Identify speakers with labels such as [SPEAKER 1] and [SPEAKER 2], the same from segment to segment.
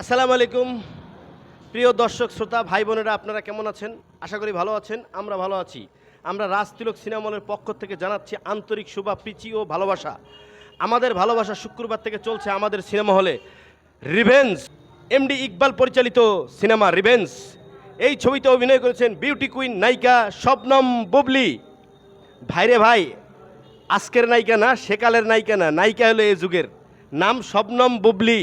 [SPEAKER 1] আসসালামু আলাইকুম। প্রিয় দর্শক, শ্রোতা, ভাই বোনেরা, আপনারা কেমন আছেন? আশা করি ভালো আছেন, আমরা ভালো আছি। আমরা রাজতিলক সিনেমলের পক্ষ থেকে জানাচ্ছি আন্তরিক শুভা, প্রীতি ও ভালোবাসা। আমাদের ভালোবাসা শুক্রবার থেকে চলছে আমাদের সিনেমা হলে রিভেন্স এমডি ইকবাল পরিচালিত সিনেমা রিভেন্স এই ছবিতে অভিনয় করেছেন বিউটি কুইন নায়িকা শবনম বুবলি। ভাইরে ভাই, আজকের নায়িকা না, সেকালের নায়িকা না, নায়িকা হলো এই যুগের। নাম শবনম বুবলি।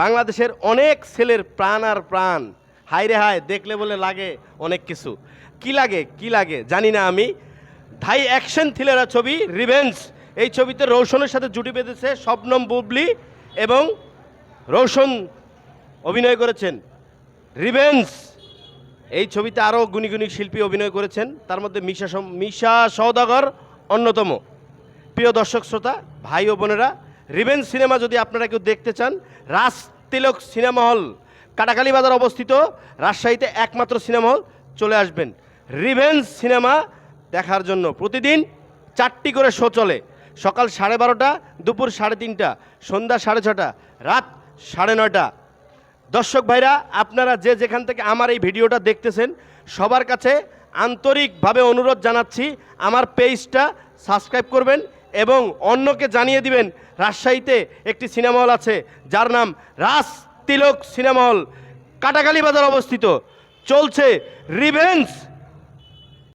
[SPEAKER 1] বাংলাদেশের অনেক ছেলের প্রাণ আর প্রাণ। হায় রে হায়, দেখলে বলে লাগে অনেক কিছু। কি লাগে কি লাগে, জানি না আমি। ধাই অ্যাকশন থ্রিলার ছবি রিভেন্স এই ছবিতে রৌশনের সাথে জুটি বেঁধেছে শবনম বুবলি এবং রৌশন অভিনয় করেছেন। রিভেন্স এই ছবিতে আরও গুণী গুণী শিল্পী অভিনয় করেছেন। তার মধ্যে মিশা মিশা সওদাগর অন্যতম। প্রিয় দর্শক, শ্রোতা, ভাই ও বোনেরা রিভেন্স সিনেমা যদি আপনারা কেউ দেখতে চান, রাজ তিলক সিনেমা হল কাটাকালী বাজার অবস্থিত। রাজশাহীতে একমাত্র সিনেমা হল চলে আসবেন। রিভেন্স সিনেমা দেখার জন্য প্রতিদিন চারটি করে শো চলে। সকাল সাড়ে বারোটা, দুপুর সাড়ে তিনটা, সন্ধ্যা সাড়ে ছটা, রাত সাড়ে নয়টা। দর্শক ভাইরা, আপনারা যে যেখান থেকে আমার এই ভিডিওটা দেখতেছেন, সবার কাছে আন্তরিকভাবে অনুরোধ জানাচ্ছি, আমার পেজটা সাবস্ক্রাইব করবেন এবং অন্যকে জানিয়ে দিবেন, রাজশাহীতে একটি সিনেমা হল আছে, যার নাম রাস তিলক সিনেমা হল কাটাকালি বাজার অবস্থিত। চলছে রিভেন্স